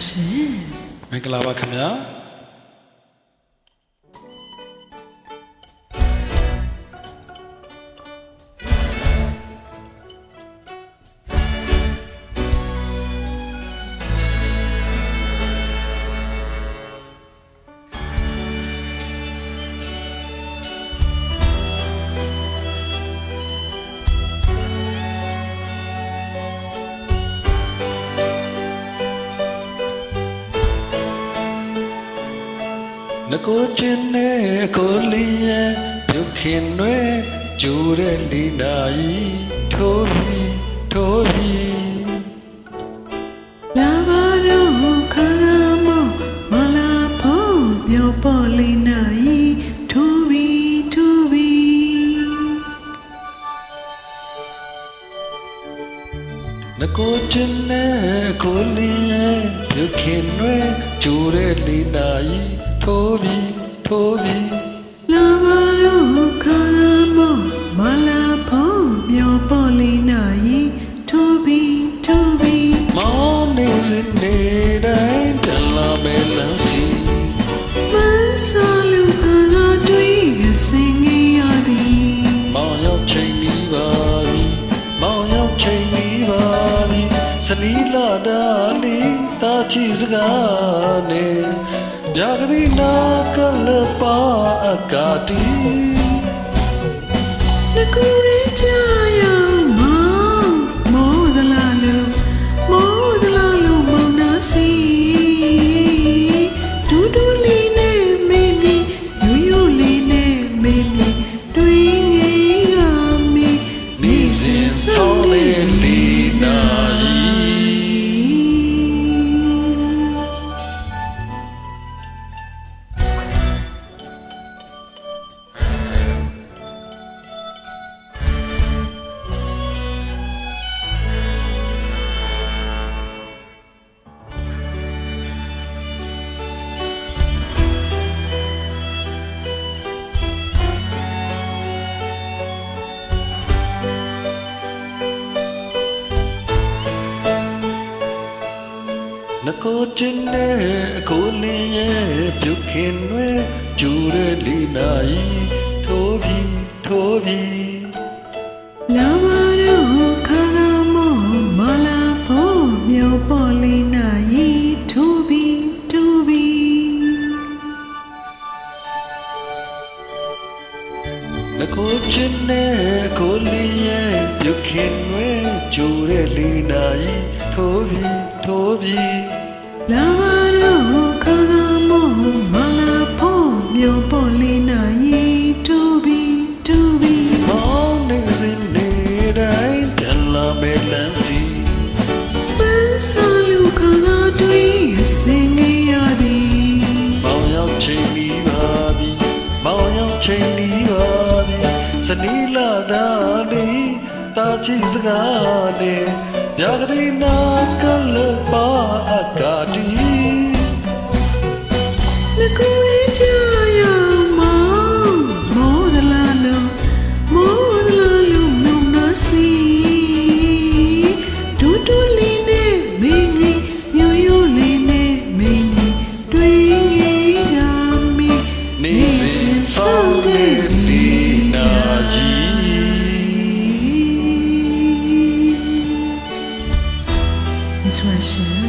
ရှင်မင်္ဂလာပါခင်ဗျာ ငကိုချင်းနဲ့ကိုလီရဲ့ပြုခင်တွေကျူတဲ့လီနာဤထိုးပြီးထိုးပြီးလာပါတော့ခါမမလာဖို့ပြောပေါ်လေးနိုင်ထူဘီထူဘီငကိုချင်းနဲ့ကိုလီရဲ့ပြုခင်တွေကျူတဲ့လီနာဤ ထိုးပြီးထိုးပြီးလာပါတော့ခါမမလာဖို့ပြောပေါ်လေးနိုင်ထူဘီထူဘီမောင်နေစနေတိုင်းပြန်လာမယ်လမ်းစီမဆာလူခါတွေ့ရစင်ကြီးရသ ည်မောင်ရောက် ကိုချင်းနဲ့ကိုလင်းရဲ့ပြုခင်တွေကျူတဲ့လီနာဤထိုးပြီးထိုးပြီးလာပါတော့ခါကမောမလာဖို့မြို့ပေါ်လေးနိုင်ထူဘီထူဘီနကိုချင်းနဲ့ကိုလင်းရဲ့ပြုခင်တွေကျူတဲ့လီနာဤထိုးပြီးထိုး နီးလာတာလေးတာချီစကားနဲ့ရာဂရီနာကလပါအကာတီ 수고时.